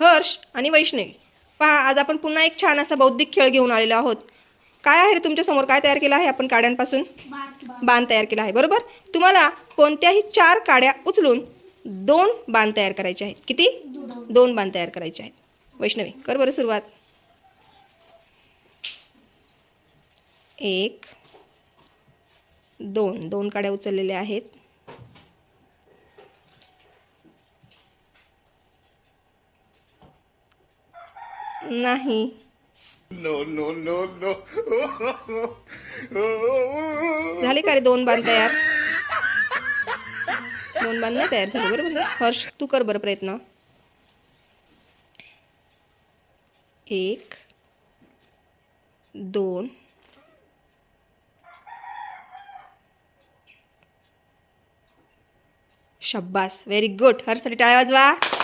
हर्ष आणि वैष्णवी. पहा आज आपण पुन्हा एक छान असा बौद्धिक खेळ घेऊन आलेलो आहोत. काय आहे रे तुमच्यासमोर काय तयार केलं आहे आपण काड्यांपासून? बाण तयार केला आहे बरोबर? तुम्हाला कोणत्याही चार काड्या उचलून दोन बाण तयार करायचे आहेत. किती? दोन बाण तयार करायचे आहेत. वैष्णवी कर बरं सुरुवात. एक दोन. दोन काड्या उचललेल्या आहेत. नाही. No, no, no, no. झाले का रे दोन बाण तयार? दोन बाण नाही तयार झाले बरोबर ना? हर्ष तू कर बरं प्रयत्न. एक दोन. शब्बास व्हेरी गुड हर्षसाठी टाळ्या वाजवा.